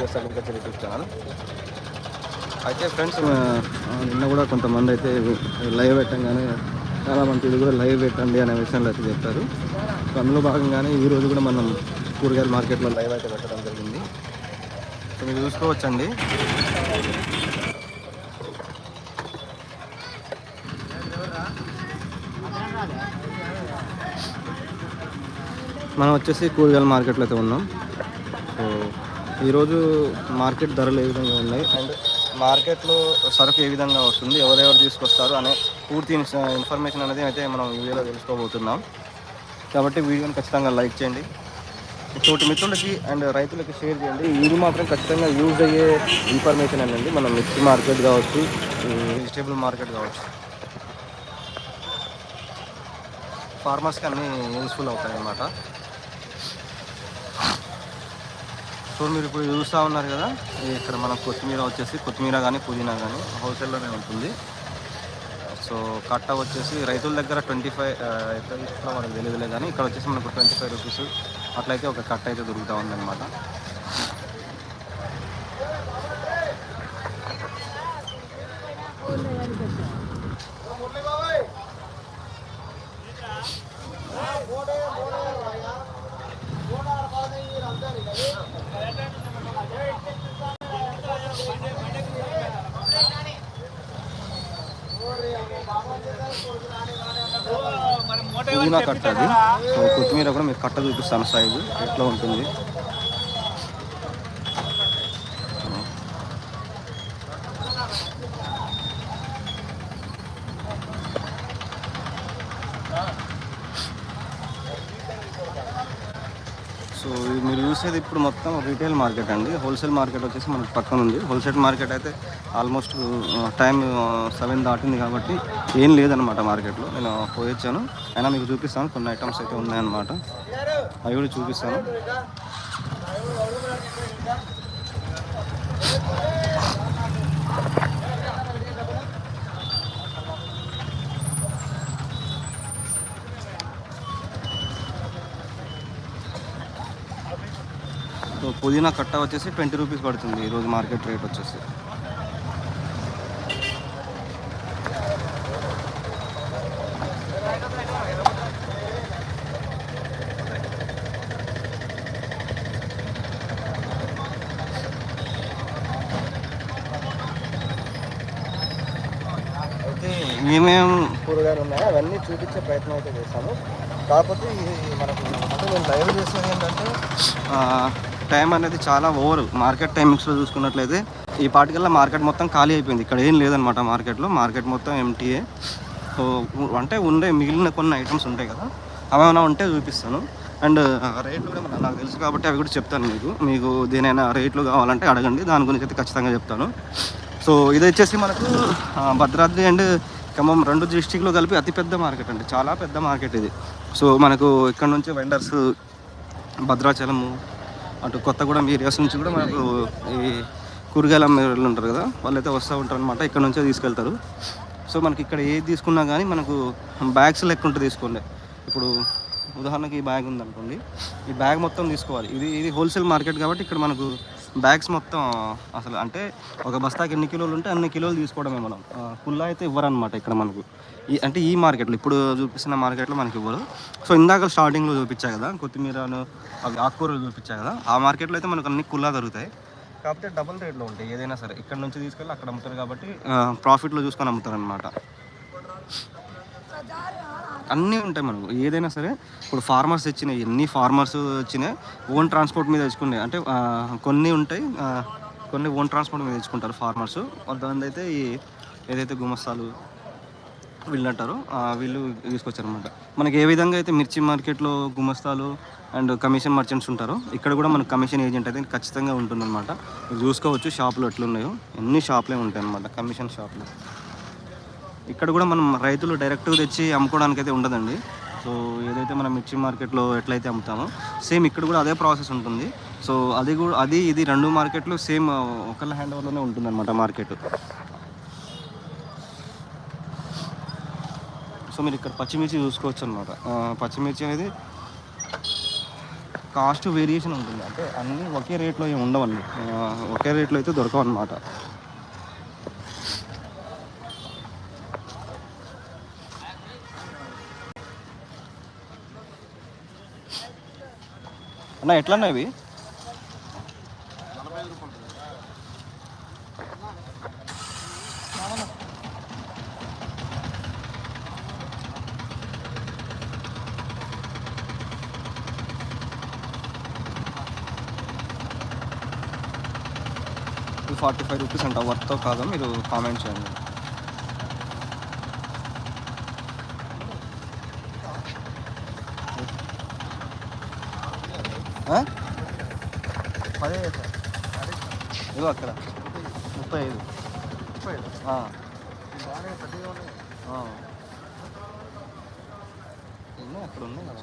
US agriculture YouTube channel అయితే friends నిన్న కూడా కొంతమంది అయితే లైవ్ పెట్టంగానే చాలా మంది ఇది కూడా లైవ్ పెట్టండి అనే విషయంలో అయితే చెప్పారు. సో అందులో భాగంగానే ఈ రోజు కూడా మనం కూరగాయల మార్కెట్లో లైవ్ అయితే పెట్టడం జరిగింది. సో మీరు చూసుకోవచ్చండి. మనం వచ్చేసి కూరగాయల మార్కెట్లో అయితే ఉన్నాం. ఈరోజు మార్కెట్ ధరలు ఏ విధంగా ఉన్నాయి? అండ్ మార్కెట్లో సరుకు ఏ విధంగా వస్తుంది? ఎవరెవరు తీసుకొస్తారు? అనే పూర్తి ఇన్ఫర్మేషన్ అనేది అయితే మనం వీడియోలో తెలుసుకోబోతున్నాం. కాబట్టి వీడియోని ఖచ్చితంగా లైక్ చేయండి. తోటి మిత్రులకి అండ్ రైతులకి షేర్ చేయండి. ఇది మాత్రం ఖచ్చితంగా యూజ్ అయ్యే ఇన్ఫర్మేషన్ అనేది మనం మిర్చి మార్కెట్ కావచ్చు వెజిటేబుల్ మార్కెట్ కావచ్చు. ఫార్మర్స్కి అన్నీ యూస్ఫుల్ అవుతాయి అన్నమాట సో మీరు ఇప్పుడు చూస్తూ ఉన్నారు కదా ఇక్కడ మన కొత్తిమీర వచ్చేసి కొత్తిమీర కానీ పుదీనా కానీ హోల్సేల్లోనే ఉంటుంది. సో కట్ట వచ్చేసి రైతుల దగ్గర ట్వంటీ ఫైవ్ ఎట్లా తీసుకున్నా మనకు తెలియదులే కానీ ఇక్కడ వచ్చేసి మనకు ట్వంటీ ఫైవ్ రూపీస్ అట్లయితే ఒక కట్ట అయితే దొరుకుతూ ఉందన్నమాట. పుదీనా కట్ట అది. సో కొత్తిమీర కూడా మీకు కట్ట చూపిస్తాను సైజు ఎట్లా ఉంటుంది సో ఇది ఇప్పుడు మొత్తం రీటైల్ మార్కెట్ అండి. హోల్సేల్ మార్కెట్ వచ్చేసి మనకు పక్కన ఉంది. హోల్సేల్ మార్కెట్ అయితే ఆల్మోస్ట్ టైం సెవెన్ దాటింది కాబట్టి ఏం లేదనమాట మార్కెట్లో నేను పోయొచ్చాను. అయినా మీకు చూపిస్తాను. కొన్ని ఐటమ్స్ అయితే ఉన్నాయన్నమాట. అవి కూడా చూపిస్తాను. పుదీనా కట్ట వచ్చేసి ట్వంటీ రూపీస్ పడుతుంది. ఈరోజు మార్కెట్ రేట్ వచ్చేసి. ఏమేం కూరగాయలు ఉన్నాయో? అవన్నీ చూపించే ప్రయత్నం అయితే చేశాను కాకపోతే మనకు అంటే నేను లైవ్ చేసేది ఏంటంటే టైం అనేది చాలా ఓవర్ మార్కెట్ టైమింగ్స్లో చూసుకున్నట్లయితే ఈ పాటికల్లా మార్కెట్ మొత్తం ఖాళీ అయిపోయింది. ఇక్కడ ఏం లేదనమాట మార్కెట్లో మార్కెట్ మొత్తం ఎంటీఏ సో అంటే ఉండే మిగిలిన కొన్ని ఐటమ్స్ ఉంటాయి కదా అవి ఏమైనా ఉంటే చూపిస్తాను. అండ్ రేట్లు కూడా నాకు తెలుసు కాబట్టి అవి కూడా చెప్తాను మీకు. మీకు దేనైనా రేట్లు కావాలంటే అడగండి. దాని గురించి అయితే ఖచ్చితంగా చెప్తాను. సో ఇది వచ్చేసి మనకు భద్రాద్రి అండ్ ఖమ్మం రెండు డిస్టిక్లో కలిపి అతిపెద్ద మార్కెట్ అండి. చాలా పెద్ద మార్కెట్ ఇది. సో మనకు ఇక్కడ నుంచి వెండర్స్ భద్రాచలము అటు కొత్తగూడెం ఏరియాస్ నుంచి కూడా మనకు ఈ కూరగాయల అమ్మేవాళ్ళు ఉంటారు కదా వాళ్ళైతే వస్తూ ఉంటారు అనమాట ఇక్కడ నుంచే తీసుకెళ్తారు. సో మనకి ఇక్కడ ఏది తీసుకున్నా కానీ మనకు బ్యాగ్స్ లెక్క ఉంటుంది తీసుకోండి. ఇప్పుడు ఉదాహరణకి ఈ బ్యాగ్ ఉందనుకోండి. ఈ బ్యాగ్ మొత్తం తీసుకోవాలి. ఇది ఇది హోల్సేల్ మార్కెట్ కాబట్టి ఇక్కడ మనకు బ్యాగ్స్ మొత్తం అసలు అంటే ఒక బస్తాకి ఎన్ని కిలోలు ఉంటే అన్ని కిలోలు తీసుకోవడమే మనం. ఫుల్ అయితే ఇవ్వరనమాట ఇక్కడ మనకు. ఈ అంటే ఈ మార్కెట్లో ఇప్పుడు చూపిస్తున్న మార్కెట్లో మనకి ఇవ్వరు. సో ఇందాక స్టార్టింగ్లో చూపించా కదా కొత్తిమీరను అవి ఆకుకూరలు చూపించా కదా ఆ మార్కెట్లో అయితే మనకు అన్ని కుల్లా దొరుకుతాయి. కాకపోతే డబుల్ రేట్లో ఉంటాయి ఏదైనా సరే. ఇక్కడ నుంచి తీసుకెళ్ళి అక్కడ అమ్ముతారు కాబట్టి ప్రాఫిట్లో చూసుకొని అమ్ముతారు అనమాట అన్నీ ఉంటాయి మనకు. ఏదైనా సరే ఇప్పుడు ఫార్మర్స్ ఇచ్చినాయి ఎన్ని ఫార్మర్స్ వచ్చినాయి ఓన్ ట్రాన్స్పోర్ట్ మీద తెచ్చుకున్నాయి అంటే కొన్ని ఉంటాయి కొన్ని ఓన్ ట్రాన్స్పోర్ట్ మీద తెచ్చుకుంటారు ఫార్మర్స్ కొంతమంది అయితే ఈ ఏదైతే గుమస్తాలు వీళ్ళు అంటారు వీళ్ళు తీసుకొచ్చారనమాట మనకి ఏ విధంగా అయితే మిర్చి మార్కెట్లో గుమస్తాలు అండ్ కమిషన్ మర్చెంట్స్ ఉంటారో ఇక్కడ కూడా మనకు కమిషన్ ఏజెంట్ అయితే ఖచ్చితంగా ఉంటుందన్నమాట. చూసుకోవచ్చు షాపులు ఎట్లున్నాయో ఎన్ని షాపులే ఉంటాయి అన్నమాట కమిషన్ షాపులు. ఇక్కడ కూడా మనం రైతులు డైరెక్ట్గా తెచ్చి అమ్ముకోవడానికి అయితే ఉండదండి. సో ఏదైతే మనం మిర్చి మార్కెట్లో ఎట్లయితే అమ్ముతామో సేమ్ ఇక్కడ కూడా అదే ప్రాసెస్ ఉంటుంది. సో అది కూడా అది ఇది రెండు మార్కెట్లు సేమ్ ఒకళ్ళ హ్యాండ్ ఓవర్లోనే ఉంటుంది అనమాట మార్కెట్. సో మీరు ఇక్కడ పచ్చిమిర్చి చూసుకోవచ్చు అనమాట పచ్చిమిర్చి అనేది కాస్ట్ వేరియేషన్ ఉంటుంది. అంటే అన్నీ ఒకే రేట్లో ఏమి ఉండవండి. ఒకే రేట్లో అయితే దొరకవు అనమాట అన్న ఎట్లన్నా ఇవి? టూ ఫార్టీ ఫైవ్ రూపీస్ అంట వర్త్ కాదో? మీరు కామెంట్ చేయండి ఆ? పదే సార్ ఇదిగో అక్కడ. ముప్పై ఐదు. ఆ. ఉన్నాయి అక్కడ ఉన్నాయి కదా.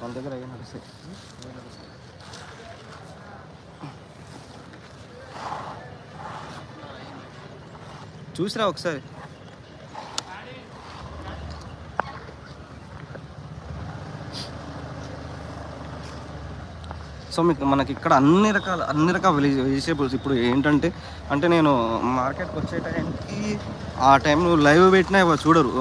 మన దగ్గర అయ్యి నడుస్తాయి చూసిరా ఒకసారి. సో మీకు మనకి ఇక్కడ అన్ని రకాల అన్ని రకాల వెజి వెజిటేబుల్స్ ఇప్పుడు ఏంటంటే అంటే నేను మార్కెట్కి వచ్చే టైంకి ఆ టైం లైవ్ పెట్టినా చూడరు.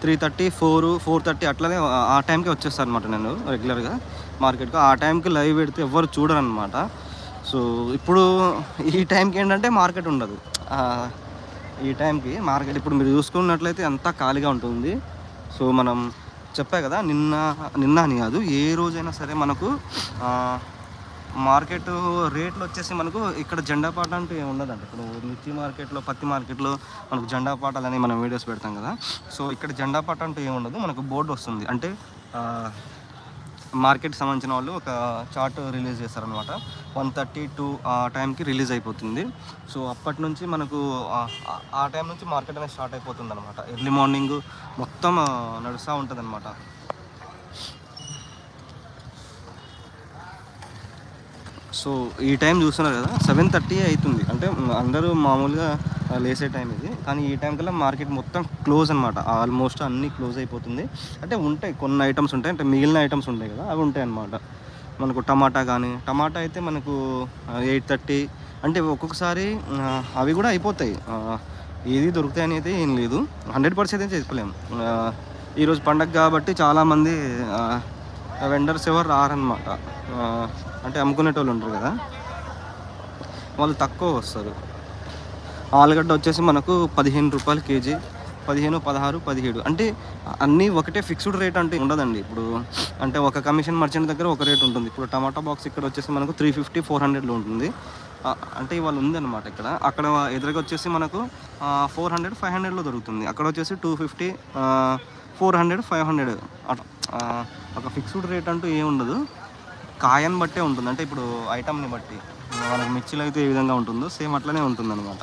Three thirty four four thirty అట్లనే ఆ- టైంకి వచ్చేస్తాను అనమాట నేను రెగ్యులర్గా మార్కెట్కి. ఆ టైంకి లైవ్ పెడితే ఎవ్వరు చూడరు అనమాట సో ఇప్పుడు ఈ టైంకి ఏంటంటే మార్కెట్ ఉండదు. ఈ టైంకి మార్కెట్ ఇప్పుడు మీరు చూసుకున్నట్లయితే అంతా ఖాళీగా ఉంటుంది. సో మనం చెప్పా కదా నిన్న నిన్న అని కాదు ఏ రోజైనా సరే మనకు మార్కెట్ రేట్లు వచ్చేసి మనకు ఇక్కడ జెండా పాట అంటూ ఏమి ఉండదండి. ఇప్పుడు మిర్చి మార్కెట్లో పత్తి మార్కెట్లో మనకు జెండా పాటాలని మనం వీడియోస్ పెడతాం కదా. సో ఇక్కడ జెండా పాట అంటూ ఏమి ఉండదు మనకు బోర్డు వస్తుంది. అంటే మార్కెట్ సంబంధించిన వాళ్ళు ఒక చార్ట్ రిలీజ్ చేస్తారనమాట వన్ థర్టీ టూ ఆ టైంకి రిలీజ్ అయిపోతుంది. సో అప్పటి నుంచి మనకు ఆ- టైం నుంచి మార్కెట్ అనేది స్టార్ట్ అయిపోతుంది అనమాట ఎర్లీ మార్నింగ్ మొత్తం నడుస్తూ ఉంటుంది అనమాట సో ఈ టైం చూస్తున్నారు కదా సెవెన్ థర్టీ అవుతుంది. అంటే అందరూ మామూలుగా లేసే టైం ఇది. కానీ ఈ టైం కల్లా మార్కెట్ మొత్తం క్లోజ్ అనమాట ఆల్మోస్ట్ అన్నీ క్లోజ్ అయిపోతుంది. అంటే ఉంటాయి కొన్ని ఐటమ్స్ ఉంటాయి. అంటే మిగిలిన ఐటమ్స్ ఉంటాయి కదా అవి ఉంటాయి అనమాట మనకు టమాటా కానీ టమాటా అయితే మనకు ఎయిట్ థర్టీ అంటే ఒక్కొక్కసారి అవి కూడా అయిపోతాయి. ఏది దొరుకుతాయి అయితే ఏం లేదు. హండ్రెడ్ పర్సెంట్ అయితే చెప్పలేము ఈరోజు పండగ కాబట్టి చాలామంది వెండర్స్ ఎవరు రారనమాట అంటే అమ్ముకునేటోళ్ళు ఉంటారు కదా. వాళ్ళు తక్కువ వస్తారు. ఆలుగడ్డ వచ్చేసి మనకు పదిహేను రూపాయలు కేజీ పదిహేను పదహారు పదిహేడు. అంటే అన్నీ ఒకటే ఫిక్స్డ్ రేట్ అంటే ఉండదండి. ఇప్పుడు అంటే ఒక కమిషన్ మర్చెంట్ దగ్గర ఒక రేట్ ఉంటుంది. ఇప్పుడు టమాటా బాక్స్ ఇక్కడ వచ్చేసి మనకు త్రీ ఫిఫ్టీ ఫోర్ హండ్రెడ్లో ఉంటుంది. అంటే ఇవాళ ఉందన్నమాట ఇక్కడ. అక్కడ ఎదురుగా వచ్చేసి మనకు ఫోర్ హండ్రెడ్ ఫైవ్ హండ్రెడ్లో దొరుకుతుంది. అక్కడ వచ్చేసి two fifty four hundred five hundred ఒక ఫిక్స్డ్ రేట్ అంటూ ఏమి ఉండదు. కాయని బట్టే ఉంటుంది. అంటే ఇప్పుడు ఐటమ్ని బట్టి. మనకు మిర్చిలో అయితే ఏ విధంగా ఉంటుందో సేమ్ అట్లనే ఉంటుంది అనమాట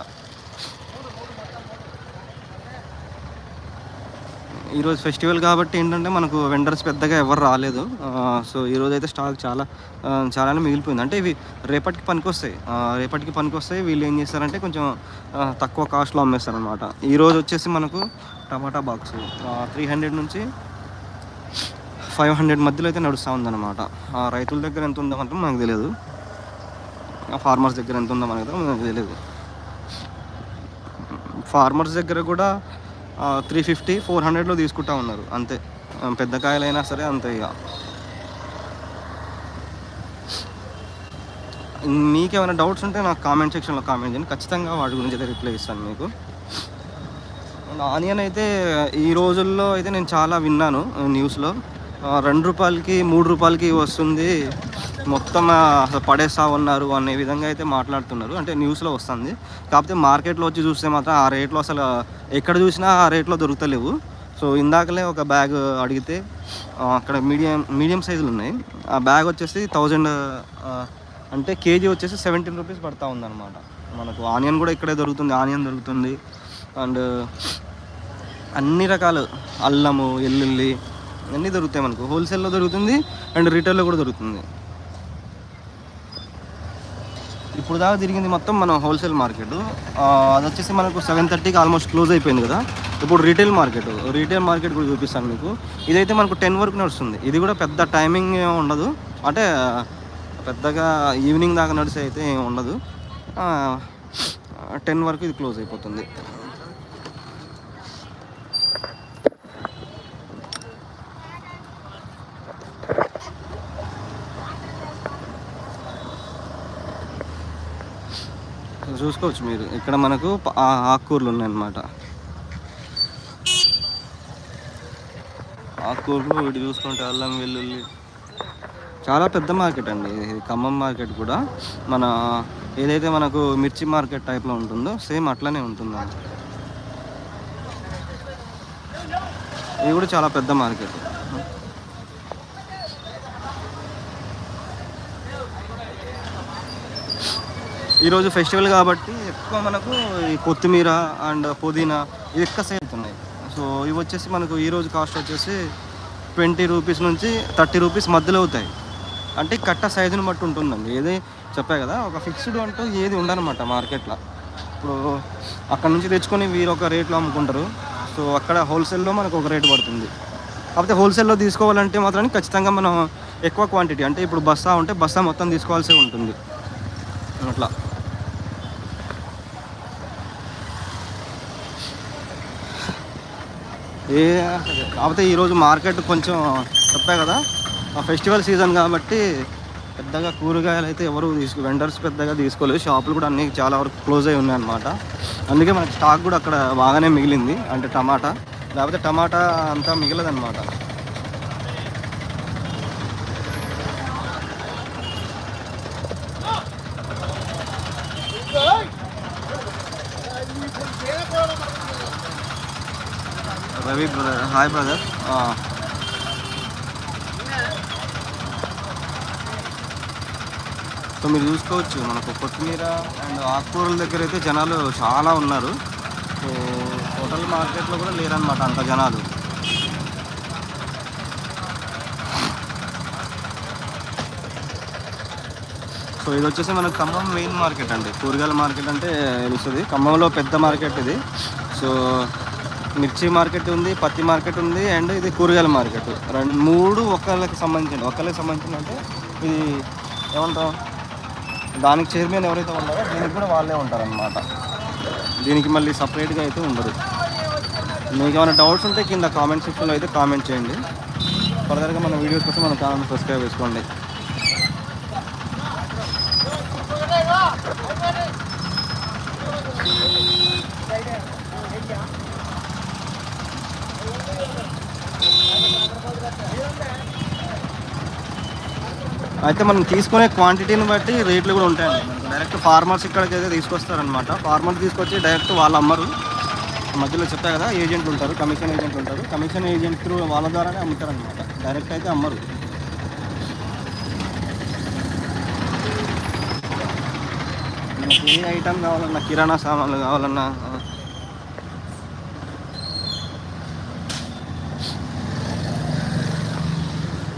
ఈరోజు ఫెస్టివల్ కాబట్టి ఏంటంటే మనకు వెండర్స్ పెద్దగా ఎవరు రాలేదు. సో ఈరోజు అయితే స్టాక్ చాలా చాలానే మిగిలిపోయింది. అంటే ఇవి రేపటికి పనికొస్తాయి. రేపటికి పనికొస్తాయి. వీళ్ళు ఏం చేస్తారంటే కొంచెం తక్కువ కాస్ట్లో అమ్మేస్తారనమాట ఈరోజు వచ్చేసి మనకు టమాటా బాక్స్ త్రీ హండ్రెడ్ నుంచి ఫైవ్ హండ్రెడ్ మధ్యలో అయితే నడుస్తూ ఉందన్నమాట. రైతుల దగ్గర ఎంత ఉందో మాత్రం మనకు తెలియదు. ఆ ఫార్మర్స్ దగ్గర ఎంత ఉందో మనకు తెలియదు. ఫార్మర్స్ దగ్గర కూడా త్రీ ఫిఫ్టీ ఫోర్ హండ్రెడ్లో తీసుకుంటా ఉన్నారు. అంతే. పెద్ద కాయలైనా సరే అంతే ఇక. మీకు ఏమైనా డౌట్స్ ఉంటే నాకు కామెంట్ సెక్షన్లో కామెంట్ చేయండి. ఖచ్చితంగా వాటి గురించి అయితే రిప్లై ఇస్తాను మీకు. ఆనియన్ అయితే ఈ రోజుల్లో అయితే నేను చాలా విన్నాను న్యూస్లో రెండు రూపాయలకి మూడు రూపాయలకి వస్తుంది మొత్తం అసలు పడేస్తా ఉన్నారు అనే విధంగా అయితే మాట్లాడుతున్నారు. అంటే న్యూస్లో వస్తుంది. కాకపోతే మార్కెట్లో వచ్చి చూస్తే మాత్రం ఆ రేట్లో అసలు ఎక్కడ చూసినా ఆ రేట్లో దొరుకుతలేవు. సో ఇందాకలే ఒక బ్యాగ్ అడిగితే అక్కడ మీడియం మీడియం సైజులు ఉన్నాయి. ఆ బ్యాగ్ వచ్చేసి థౌజండ్ అంటే కేజీ వచ్చేసి సెవెంటీన్ రూపీస్ పడతా ఉందన్నమాట. మనకు ఆనియన్ కూడా ఇక్కడే దొరుకుతుంది ఆనియన్ దొరుకుతుంది. అండ్ అన్ని రకాలు అల్లము ఎల్లుల్లి అన్నీ దొరుకుతాయి మనకు. హోల్సేల్లో దొరుకుతుంది అండ్ రీటైల్లో కూడా దొరుకుతుంది. ఇప్పుడు దాకా తిరిగింది మొత్తం మన హోల్సేల్ మార్కెట్ అది వచ్చేసి మనకు సెవెన్ థర్టీకి ఆల్మోస్ట్ క్లోజ్ అయిపోయింది కదా. ఇప్పుడు రీటైల్ మార్కెట్ రీటైల్ మార్కెట్ కూడా చూపిస్తాను మీకు. ఇదైతే మనకు టెన్ వరకు నడుస్తుంది. ఇది కూడా పెద్ద టైమింగ్ ఉండదు. అంటే పెద్దగా ఈవినింగ్ దాకా నడిచి అయితే ఉండదు. టెన్ వరకు ఇది క్లోజ్ అయిపోతుంది. చూసుకోవచ్చు మీరు. ఇక్కడ మనకు ఆకుకూరలు ఉన్నాయన్నమాట. ఆకుకూరలు వీటి చూసుకుంటే అల్లం వెల్లుల్లి. చాలా పెద్ద మార్కెట్ అండి. ఖమ్మం మార్కెట్ కూడా. మన ఏదైతే మనకు మిర్చి మార్కెట్ టైప్లో ఉంటుందో సేమ్ అట్లనే ఉంటుంది ఇది కూడా చాలా పెద్ద మార్కెట్. ఈరోజు ఫెస్టివల్ కాబట్టి ఎక్కువ మనకు ఈ కొత్తిమీర అండ్ పుదీనా ఇవి ఎక్కువ సేల్ అవుతున్నాయి. సో ఇవి వచ్చేసి మనకు ఈరోజు కాస్ట్ వచ్చేసి ట్వంటీ రూపీస్ నుంచి థర్టీ రూపీస్ మధ్యలో అవుతాయి. అంటే కట్ట సైజుని బట్టి ఉంటుందండి. ఏది చెప్పా కదా ఒక ఫిక్స్డ్ అంటూ ఏది ఉండనమాట మార్కెట్లో. ఇప్పుడు అక్కడ నుంచి తెచ్చుకొని వీరు ఒక రేట్లో అమ్ముకుంటారు. సో అక్కడ హోల్సేల్లో మనకు ఒక రేటు పడుతుంది. కాకపోతే హోల్సేల్లో తీసుకోవాలంటే మాత్రం ఖచ్చితంగా మనం ఎక్కువ క్వాంటిటీ అంటే ఇప్పుడు బస్తా ఉంటే బస్తా మొత్తం తీసుకోవాల్సి ఉంటుంది. అట్లా. ఏ కాకపోతే ఈరోజు మార్కెట్ కొంచెం చెప్పా కదా. ఆ ఫెస్టివల్ సీజన్ కాబట్టి పెద్దగా కూరగాయలు అయితే ఎవరు తీసుకు వెండర్స్ పెద్దగా తీసుకోలేదు. షాపులు కూడా అన్నీ చాలా వరకు క్లోజ్ అయి ఉన్నాయి అనమాట అందుకే మనకి స్టాక్ కూడా అక్కడ బాగానే మిగిలింది. అంటే టమాటా లేకపోతే టమాటా అంతా మిగలదన్నమాట. Ravi brother hi brother so మీరు చూసుకోవచ్చు మనకు కొత్తిమీర అండ్ ఆకుకూరల దగ్గర అయితే జనాలు చాలా ఉన్నారు. సో హోటల్ మార్కెట్లో కూడా లేరనమాట అంత జనాలు. సో ఇది వచ్చేసి మనకు ఖమ్మం మెయిన్ మార్కెట్ అండి. కూరగాయల మార్కెట్ అంటే తెలుస్తుంది ఖమ్మంలో పెద్ద మార్కెట్ ఇది. సో మిర్చి మార్కెట్ ఉంది పత్తి మార్కెట్ ఉంది అండ్ ఇది కూరగాయల మార్కెట్. రెండు మూడు ఒకళ్ళకి సంబంధించిన ఒకళ్ళకి సంబంధించిన అంటే ఇది ఏమంటాం దానికి చైర్మన్ ఎవరైతే ఉన్నారో దీనికి కూడా వాళ్ళే ఉంటారనమాట దీనికి మళ్ళీ సపరేట్గా అయితే ఉండదు. మీకు ఏమైనా డౌట్స్ ఉంటే కింద కామెంట్ సెక్షన్లో అయితే కామెంట్ చేయండి. ఫర్దర్గా మన వీడియోస్ కోసం మన ఛానల్ సబ్స్క్రైబ్ చేసుకోండి. అయితే మనం తీసుకునే క్వాంటిటీని బట్టి రేట్లు కూడా ఉంటాయండి. డైరెక్ట్ ఫార్మర్స్ ఇక్కడికి అయితే తీసుకొస్తారనమాట ఫార్మర్స్ తీసుకొచ్చి డైరెక్ట్ వాళ్ళు అమ్మరు. మధ్యలో చెప్తా కదా ఏజెంట్లు ఉంటారు కమిషన్ ఏజెంట్లు ఉంటారు. కమిషన్ ఏజెంట్ త్రూ వాళ్ళ ద్వారానే అమ్ముతారనమాట డైరెక్ట్ అయితే అమ్మరు. మనకి ఏ ఐటమ్ కావాలన్నా కిరాణా సామాన్లు కావాలన్నా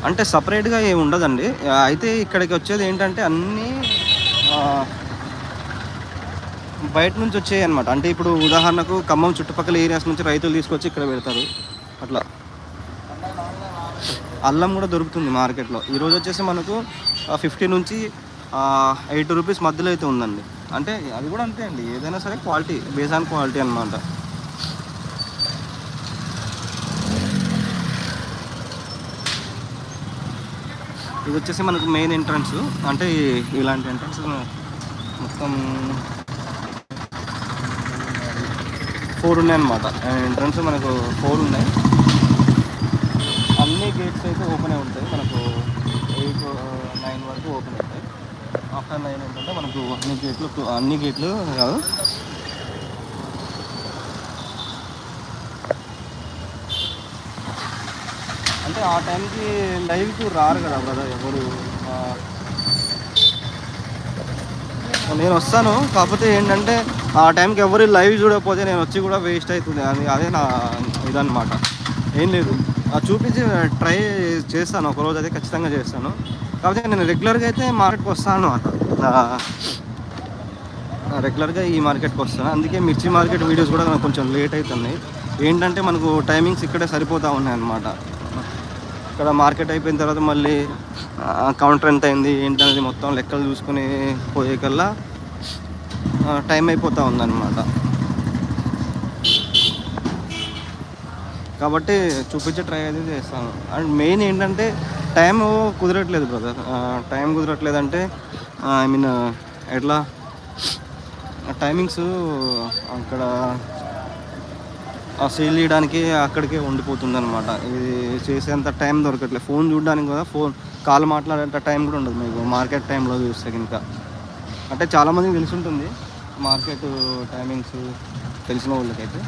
అంటే సపరేట్గా ఏమి ఉండదండి. అయితే ఇక్కడికి వచ్చేది ఏంటంటే అన్నీ బయట నుంచి వచ్చాయి అనమాట అంటే ఇప్పుడు ఉదాహరణకు ఖమ్మం చుట్టుపక్కల ఏరియాస్ నుంచి రైతులు తీసుకొచ్చి ఇక్కడ పెడతారు. అట్లా. అల్లం కూడా దొరుకుతుంది మార్కెట్లో. ఈరోజు వచ్చేసి మనకు ఫిఫ్టీ నుంచి ఎయిటీ రూపీస్ మధ్యలో అయితే ఉందండి. అంటే అది కూడా అంతే అండి. ఏదైనా సరే క్వాలిటీ బేస్ ఆన్ క్వాలిటీ అనమాట ఇది వచ్చేసి మనకు మెయిన్ ఎంట్రన్స్ అంటే ఇలాంటి ఎంట్రన్స్ మొత్తం ఫోర్ ఉన్నాయి అనమాట ఎంట్రన్స్ మనకు ఫోర్ ఉన్నాయి. అన్ని గేట్స్ అయితే ఓపెన్ అయి ఉంటాయి. మనకు ఎయిట్ నైన్ వరకు ఓపెన్ అవుతాయి ఆఫ్టర్ నైన్ ఏంటంటే మనకు అన్ని గేట్లు అన్ని గేట్లు కాదు. అంటే ఆ టైంకి లైవ్కి రారు కదా బ్రదర్ ఎవరు? నేను వస్తాను. కాకపోతే ఏంటంటే ఆ టైంకి ఎవరు లైవ్ చూడకపోతే నేను వచ్చి కూడా వేస్ట్ అవుతుంది అది అదే నా ఇదన్నమాట. ఏం లేదు. చూపించి ట్రై చేస్తాను. ఒకరోజు అయితే ఖచ్చితంగా చేస్తాను. కాకపోతే నేను రెగ్యులర్గా అయితే మార్కెట్కి వస్తాను అనమాట రెగ్యులర్గా ఈ మార్కెట్కి వస్తాను. అందుకే మిర్చి మార్కెట్ వీడియోస్ కూడా నాకు కొంచెం లేట్ అవుతున్నాయి. ఏంటంటే మనకు టైమింగ్స్ ఇక్కడే సరిపోతూ ఉన్నాయి అన్నమాట ఇక్కడ మార్కెట్ అయిపోయిన తర్వాత మళ్ళీ కౌంటర్ ఎంత అయింది ఏంటనేది మొత్తం లెక్కలు చూసుకుని పోయే కల్లా టైం అయిపోతూ ఉందన్నమాట. కాబట్టి చూపించే ట్రై అయితే చేస్తాను. అండ్ మెయిన్ ఏంటంటే టైం కుదరట్లేదు బ్రదర్. టైం కుదరట్లేదు అంటే ఐ మీన్ ఎట్లా టైమింగ్స్ అక్కడ ఆ సేల్ చేయడానికి అక్కడికే ఉండిపోతుంది అనమాట ఇది చేసేంత టైం దొరకట్లేదు ఫోన్ చూడడానికి కూడా ఫోన్ కాల్ మాట్లాడేంత టైం కూడా ఉండదు మీకు. మార్కెట్ టైంలో చూస్తే ఇంకా అంటే చాలామందికి తెలిసి ఉంటుంది. మార్కెట్ టైమింగ్స్ తెలిసిన వాళ్ళకైతే.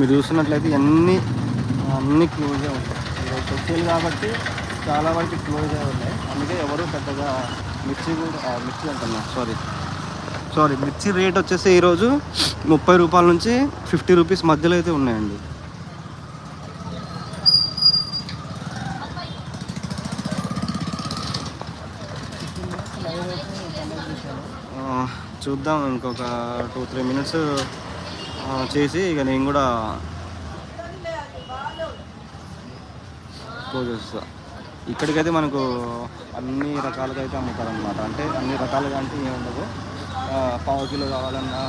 మీరు చూస్తున్నట్లయితే అన్నీ అన్నీ క్లోజ్ ఉంటాయి. ఈరోజు కాబట్టి చాలా వరకు క్లోజ్ అయి ఉన్నాయి. అందుకే ఎవరు పెద్దగా మిర్చి కూడా మిర్చి అంటున్నా. సారీ సారీ మిర్చి రేట్ వచ్చేసి ఈరోజు ముప్పై రూపాయల నుంచి ఫిఫ్టీ రూపీస్ మధ్యలో అయితే ఉన్నాయండి. చూద్దాం ఇంకొక టూ త్రీ మినిట్స్ చేసి ఇక నేను కూడా క్లోజ్ చేస్తా. ఇక్కడికైతే మనకు అన్ని రకాలుగా అయితే అమ్ముతారనమాట అంటే అన్ని రకాలుగా అంటే ఏమి ఉండదు పావు కిలో కావాలన్నా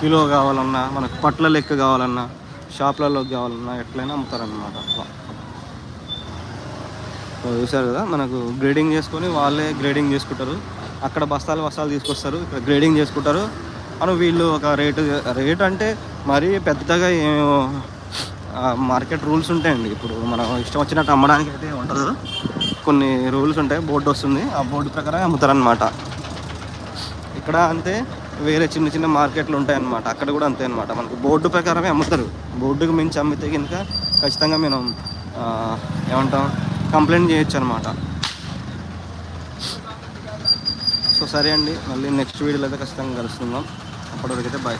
కిలో కావాలన్నా మనకు పట్ల లెక్క కావాలన్నా షాప్లలోకి కావాలన్నా ఎట్లయినా అమ్ముతారనమాట అట్లా చూసారు కదా? మనకు గ్రేడింగ్ చేసుకొని వాళ్ళే గ్రేడింగ్ చేసుకుంటారు. అక్కడ బస్తాలు బస్తాలు తీసుకొస్తారు ఇక్కడ గ్రేడింగ్ చేసుకుంటారు. అని వీళ్ళు ఒక రేటు రేట్ అంటే మరీ పెద్దగా మార్కెట్ రూల్స్ ఉంటాయండి. ఇప్పుడు మనం ఇష్టం వచ్చినట్టు అమ్మడానికి అయితే ఉండదు కొన్ని రూల్స్ ఉంటాయి బోర్డు వస్తుంది. ఆ బోర్డు ప్రకారం అమ్ముతారనమాట ఇక్కడ అంతే వేరే చిన్న చిన్న మార్కెట్లు ఉంటాయి అనమాట అక్కడ కూడా అంతే అనమాట మనకు బోర్డు ప్రకారమే అమ్ముతారు. బోర్డుకు మించి అమ్మితే కనుక ఖచ్చితంగా మనం ఏమంటాం కంప్లైంట్ చేయొచ్చు అనమాట సో సరే అండి. మళ్ళీ నెక్స్ట్ వీడియోలో అయితే ఖచ్చితంగా కలుస్తున్నాం. అప్పటివరకు అయితే బాయ్.